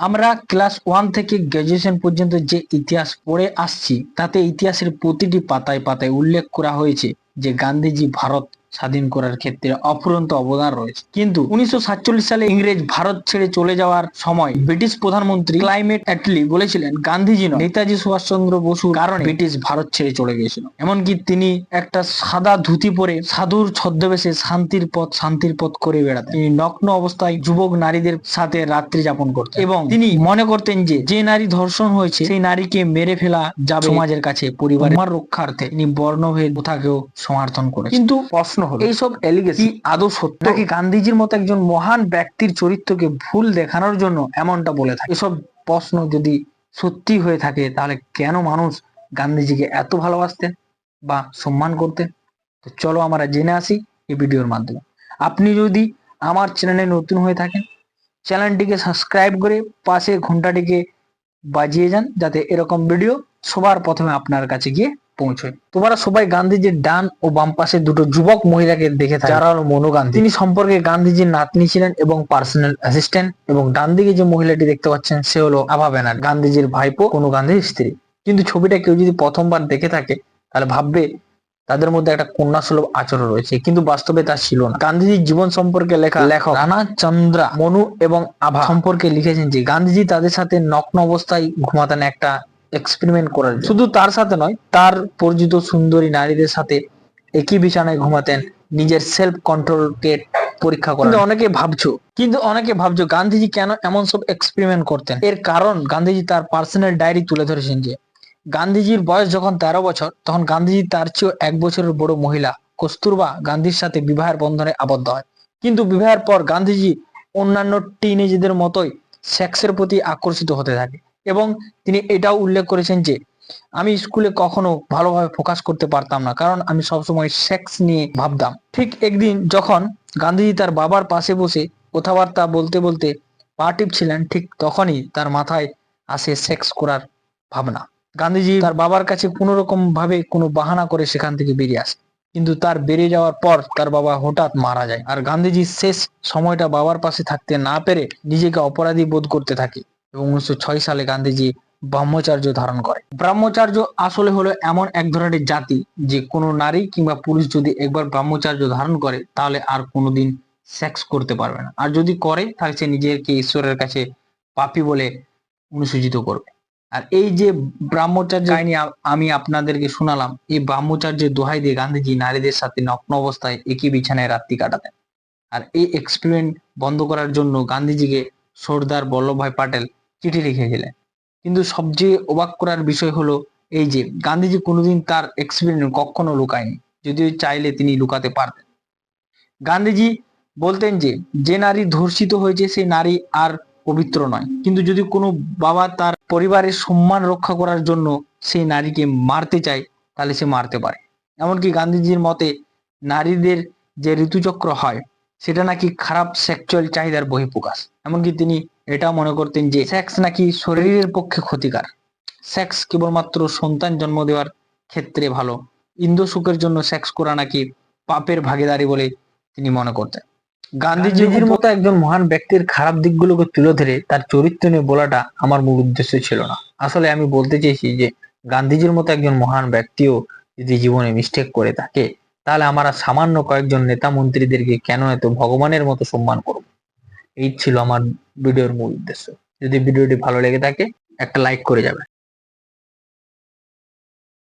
আমরা class one থেকে graduation পর্যন্ত যে ইতিহাস পড়ে আসছি, তাতে ইতিহাসের প্রতিটি পাতায় পাতায় উল্লেখ করা হয়েছে যে গান্ধীজি ভারত স্বাধীন করার ক্ষেত্রে অফুরন্ত অবদান রয়েছে। কিন্তু উনিশশো সালে ইংরেজ ভারত ছেড়ে চলে যাওয়ার সময় ব্রিটিশ প্রধানমন্ত্রী ক্লাইমেট অ্যাটলি বলেছিলেন গান্ধীজি নয়, নেতাজি সুভাষচন্দ্র বসুর কারণে ব্রিটিশ ভারত ছেড়ে চলে গিয়েছিল। এমনকি তিনি একটা সাদা ধুতি পরে সাধুর ছদ্মবেশে শান্তির পথ শান্তির পথ করে বেড়াতেন। তিনি নগ্ন অবস্থায় যুবক নারীদের সাথে রাত্রি যাপন করতেন এবং তিনি মনে করতেন যে যে নারী ধর্ষণ হয়েছে, সেই নারীকে মেরে ফেলা যাবে। সমাজের কাছে পরিবারের রক্ষার্থে তিনি বর্ণভেদ প্রথাকেও সমর্থন করে কিন্তু হলো এইসব এলিগেশন কি আদৌ সত্য? নাকি গান্ধীজির মতো একজন মহান ব্যক্তির চরিত্রকে ভুল দেখানোর জন্য এমনটা বলে থাকে? এসব প্রশ্ন যদি সত্যি হয়ে থাকে তাহলে কেন মানুষ গান্ধীজিকে এত ভালোবাসতেন বা সম্মান করতেন? তো চলো আমরা জেনে আসি এই ভিডিওর মাধ্যমে। আপনি যদি আমার চ্যানেলে নতুন হয়ে থাকেন চ্যানেলটিকে সাবস্ক্রাইব করে পাশে ঘন্টাটিকে বাজিয়ে যান যাতে এরকম ভিডিও সবার প্রথমে আপনার কাছে গিয়ে পৌঁছয়। তোমরা সবাই গান্ধীজির ডান ও বাম পাশে দুটো যুবক মহিলাকে দেখে থাকো। যারা হলো মনু গান্ধী। তিনি সম্পর্কে গান্ধীজির নাতনি ছিলেন এবং পার্সোনাল অ্যাসিস্ট্যান্ট এবং ডান দিকে যে মহিলাটি দেখতে পাচ্ছেন সে হলো আভা ব্যানার্জি গান্ধীজির ভাইপো অনু গান্ধীর স্ত্রী। কিন্তু ছবিটা কেউ যদি প্রথমবার দেখে থাকে তাহলে ভাববে তাদের মধ্যে একটা কন্যা সুলভ আচরণ রয়েছে। কিন্তু বাস্তবে তা ছিল না। গান্ধীজির জীবন সম্পর্কে লেখা লেখক রানা চন্দ্রা মনু এবং আভা সম্পর্কে লিখেছেন যে গান্ধীজি তাদের সাথে নগ্ন অবস্থায় ঘুমাতেন একটা এক্সপেরিমেন্ট করার শুধু তার সাথে নয় তার পরিচিত সুন্দরী নারীদের সাথে একই বিছানায় ঘুমাতেন নিজের সেলফ কন্ট্রোলকে পরীক্ষা করেন অনেকে ভাবছ কিন্তু অনেকে ভাবছ গান্ধীজি কেন এমন সব এক্সপেরিমেন্ট করতেন? এর কারণ গান্ধীজি তার পার্সোনাল ডায়েরি তুলে ধরেছেন যে গান্ধীজির বয়স যখন তেরো বছর তখন গান্ধীজি তার চেয়েও এক বছরের বড় মহিলা কস্তুরবা গান্ধীর সাথে বিবাহের বন্ধনে আবদ্ধ হয়। কিন্তু বিবাহের পর গান্ধীজি অন্যান্য টিনেজদের মতোই সেক্সের প্রতি আকর্ষিত হতে থাকে। এবং তিনি এটাও উল্লেখ করেছেন যে, আমি স্কুলে কখনো ভালোভাবে ফোকাস করতে পারতাম না, কারণ আমি সবসময় সেক্স নিয়ে ভাবতাম। ঠিক একদিন যখন গান্ধীজি তার বাবার পাশে বসে কথাবার্তা বলতে বলতে পা টিপছিলেন ঠিক তখনই তার মাথায় আসে সেক্স করার ভাবনা। গান্ধীজি তার বাবার কাছে কোনো রকম ভাবে কোনো বাহানা করে সেখান থেকে বেরিয়ে আসে। কিন্তু তার বেরিয়ে যাওয়ার পর তার বাবা হঠাৎ মারা যায়। আর গান্ধীজি শেষ সময়টা বাবার পাশে থাকতে না পেরে নিজেকে অপরাধী বোধ করতে থাকে। এবং উনিশশো ছয় সালে গান্ধীজি ব্রহ্মচার্য ধারণ করে। ব্রহ্মচার্য আসলে হলো এমন এক ধরনের জাতি যে কোনো নারী কিংবা পুরুষ যদি একবার ব্রহ্মচার্য ধারণ করে, তাহলে আর কোনোদিন সেক্স করতে পারবে না। আর যদি করে, তাহলে সে নিজেকে ঈশ্বরের কাছে পাপি বলে অনুসূচিত করবে। আর এই যে ব্রহ্মচার্য কাহিনী আ- আমি আপনাদেরকে শোনালাম, এই ব্রহ্মচার্যের দোহাই দিয়ে গান্ধীজি নারীদের সাথে নগ্ন অবস্থায় একই বিছানায় রাত্রি কাটাতেন। আর এই এক্সপেরিমেন্ট বন্ধ করার জন্য গান্ধীজিকে সর্দার বল্লভভাই পাটেল চিঠি লিখেছিলেন। কিন্তু সবচেয়ে অবাক করার বিষয় হলো এই যে, গান্ধীজি কোনোদিন তার এক্সপেরিমেন্ট কখনো লুকায়নি, যদিও চাইলে তিনি লুকাতে পারতেন। গান্ধীজি বলতেন যে যে নারী ধর্ষিত হয়েছে সেই নারী আর পবিত্র নয়। কিন্তু যদি কোনো বাবা তার পরিবারের সম্মান রক্ষা করার জন্য সেই নারীকে মারতে চায়, তাহলে সে মারতে পারে। এমনকি গান্ধীজির মতে, নারীদের যে ঋতুচক্র হয়, সেটা নাকি খারাপ সেক্সুয়াল চাহিদার বহিঃপ্রকাশ। এমনকি তিনি এটা মনে করতেন যে সেক্স নাকি শরীরের পক্ষে ক্ষতিকার। সেক্স কেবলমাত্র সন্তান জন্ম দেওয়ার ক্ষেত্রে ভালো। ইন্দ্র সুখের জন্য সেক্স করা নাকি পাপের ভাগিদারি বলে তিনি মনে করতেন। গান্ধীজির মতো একজন মহান ব্যক্তির খারাপ দিকগুলোকে তুলে ধরে তার চরিত্র নিয়ে বলাটা আমার মূল উদ্দেশ্য ছিল না। আসলে আমি বলতে চেয়েছি যে গান্ধীজির মতো একজন মহান ব্যক্তিও যদি জীবনে মিস্টেক করে থাকে তাহলে আমরা সামান্য কয়েকজন নেতা মন্ত্রীদেরকে কেন এত ভগবানের মতো সম্মান করব? এই ছিল আমার ভিডিওর মূল উদ্দেশ্য। যদি ভিডিওটি ভালো লেগে থাকে, একটা লাইক করে যাবে।